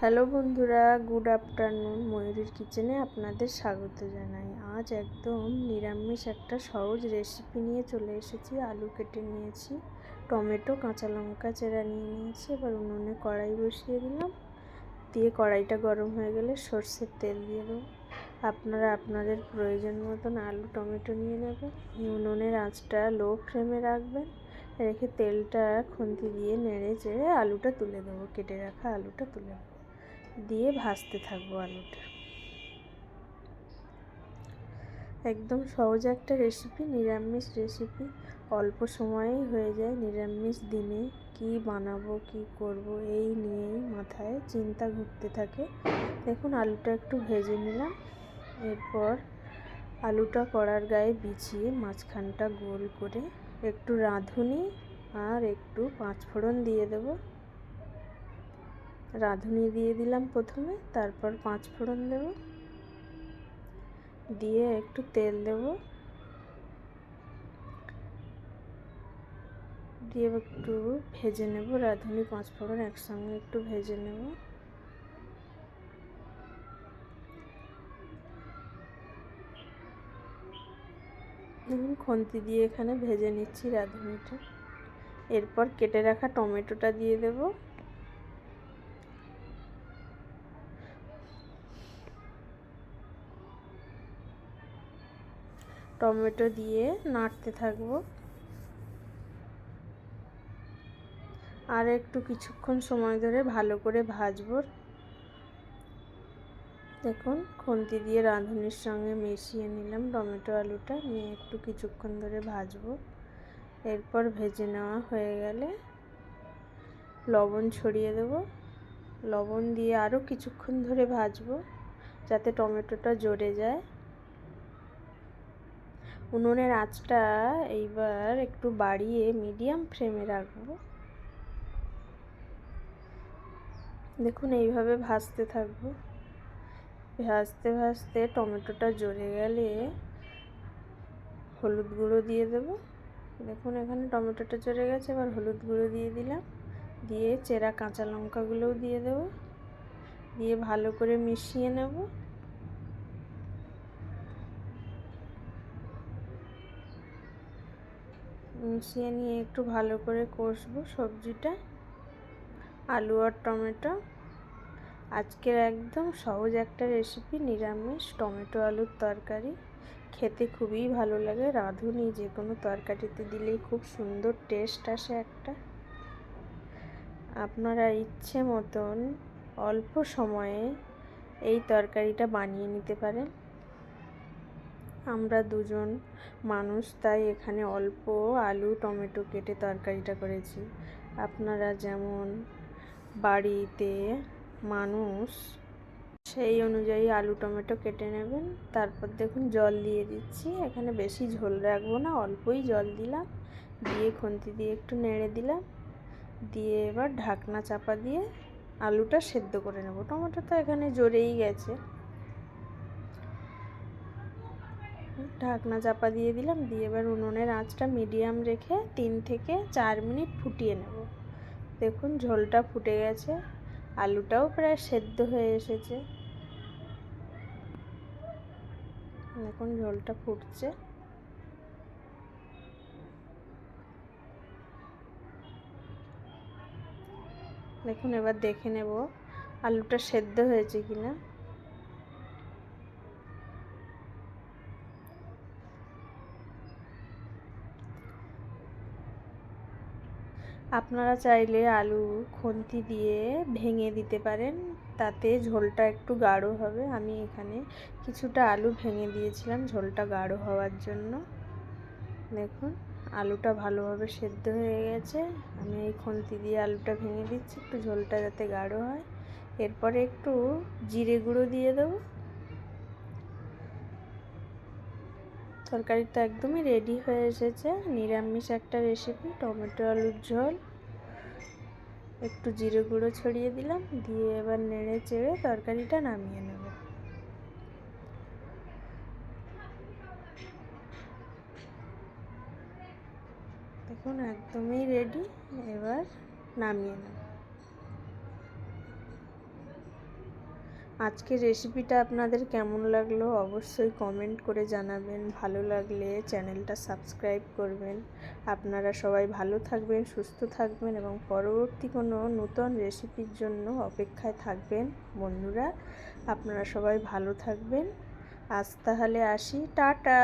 Hello বন্ধুরা, good afternoon ময়ূরীর কিচেনে আপনাদের স্বাগত জানাই। আজ একদম নিরামিষ একটা সহজ রেসিপি নিয়ে চলে এসেছি। আলু কেটে নিয়েছি, টমেটো, কাঁচা লঙ্কা চেরা নিয়ে নিয়েছি, এবার উনুনে কড়াই বসিয়ে দিলাম। দিয়ে কড়াইটা গরম হয়ে গেলে সর্ষের তেল দিয়ে দেবো। আপনারা আপনাদের প্রয়োজন মতন আলু, টমেটো নিয়ে নেবেন। উনুনের আঁচটা লো ফ্লেমে রাখবেন। রেখে তেলটা খুন্তি দিয়ে নেড়ে চেড়ে আলুটা তুলে দেবো, কেটে রাখা আলুটা তুলে দেবো। দিয়ে ভাজতে থাকব আলুটা। একদম সহজ একটা রেসিপি নিরামিষ রেসিপি অল্প সময়েই হয়ে যায় নিরামিষ দিনে। কি বানাবো, কি করব, এই নিয়েই মাথায় চিন্তা ঘুরতে থাকে। দেখুন, আলুটা একটু ভেজে নিলাম। এরপর আলুটা কড়ার গায়ে বিছিয়ে মাঝখানটা গোল করে একটু রাঁধুনি আর একটু পাঁচফোড়ন দিয়ে দেবো। রাঁধুনি দিয়ে দিলাম প্রথমে, তারপর পাঁচ ফোড়ন দেব। দিয়ে একটু তেল দেব। দিয়ে একটু ভেজে নেব, রাঁধুনি পাঁচ ফোড়ন একসঙ্গে একটু ভেজে নেব। দেখুন, খন্তি দিয়ে এখানে ভেজে নিচ্ছি রাঁধুনিটা। এরপর কেটে রাখা টমেটোটা দিয়ে দেবো। টমেটো দিয়ে নাড়তে থাকব। আর একটু কিছুক্ষণ সময় ধরে ভালো করে ভাজবো। দেখুন, খুন্তি দিয়ে রাঁধুনির সঙ্গে মিশিয়ে নিলাম টমেটো আলুটা, নিয়ে একটু কিছুক্ষণ ধরে ভাজবো। এরপর ভেজে নেওয়া হয়ে গেলে লবণ ছড়িয়ে দেব। লবণ দিয়ে আরও কিছুক্ষণ ধরে ভাজবো, যাতে টমেটোটা জড়ে যায়। উনুনের আঁচটা এইবার একটু বাড়িয়ে মিডিয়াম ফ্লেমে রাখব। দেখুন, এইভাবে ভাজতে থাকব। ভাজতে ভাজতে টমেটোটা জ্বরে গেলে হলুদ গুঁড়ো দিয়ে দেব। দেখুন, এখানে টমেটোটা জ্বরে গেছে, এবার হলুদ গুঁড়ো দিয়ে দিলাম। দিয়ে চেরা কাঁচা লঙ্কাগুলোও দিয়ে দেবো। দিয়ে ভালো করে মিশিয়ে নেব। মিশিয়ে নিয়ে একটু ভালো করে কষবো সবজিটা। আলু আর টমেটো। আজকের একদম সহজ একটা রেসিপি নিরামিষ টমেটো আলুর তরকারি। খেতে খুবই ভালো লাগে, রাঁধুনি যে কোনো তরকারিতে দিলেই খুব সুন্দর টেস্ট আসে একটা। আপনারা ইচ্ছে মতন অল্প সময়ে এই তরকারিটা বানিয়ে নিতে পারেন। আমরা দুজন মানুষ, তাই এখানে অল্প আলু, টমেটো কেটে তরকারিটা করেছি। আপনারা যেমন বাড়িতে মানুষ, সেই অনুযায়ী আলু, টমেটো কেটে নেবেন। তারপর দেখুন, জল দিয়ে দিচ্ছি। এখানে বেশি ঝোল রাখব না, অল্পই জল দিলাম। দিয়ে খুন্তি দিয়ে একটু নেড়ে দিলাম। দিয়ে এবার ঢাকনা চাপা দিয়ে আলুটা সেদ্ধ করে নেব। টমেটো তো এখানে জোরেই গেছে। ঢাকনা চাপা দিয়ে দিলাম, দিয়ে এবার উনুনের আঁচটা মিডিয়াম রেখে তিন থেকে চার মিনিট ফুটিয়ে নেব। দেখুন, ঝোলটা ফুটে গেছে, আলুটাও প্রায় সেদ্ধ হয়ে এসেছে। দেখুন, ঝোলটা ফুটছে। দেখুন, এবার দেখে নেব আলুটা সেদ্ধ হয়েছে কিনা। আপনারা চাইলে আলু খুন্তি দিয়ে ভেঙে দিতে পারেন, তাতে ঝোলটা একটু গাঢ় হবে। আমি এখানে কিছুটা আলু ভেঙে দিয়েছিলাম, ঝোলটা গাঢ় হওয়ার জন্য। দেখুন, আলুটা ভালোভাবে সেদ্ধ হয়ে গেছে। আমি এই খুন্তি দিয়ে আলুটা ভেঙে দিচ্ছি, একটু ঝোলটা যাতে গাঢ় হয়। এরপরে একটু জিরে গুঁড়ো দিয়ে দেবো। তরকারিটা একদমই রেডি হয়ে এসেছে। নিরামিষ একটা রেসিপি টমেটো, আলুর ঝোল। একটু জিরে গুঁড়ো ছড়িয়ে দিলাম, দিয়ে এবার নেড়ে চেড়ে তরকারিটা নামিয়ে নেব। দেখুন, একদমই রেডি এবার নামিয়ে নেব। আজকের রেসিপিটা আপনাদের কেমন লাগল অবশ্যই কমেন্ট করে জানাবেন। ভালো লাগলে চ্যানেলটা সাবস্ক্রাইব করবেন। আপনারা সবাই ভালো থাকবেন, সুস্থ থাকবেন এবং পরবর্তী কোনো নূতন রেসিপির জন্য অপেক্ষায় থাকবেন। বন্ধুরা, আপনারা সবাই ভালো থাকবেন। আজ তাহলে আসি। টাটা!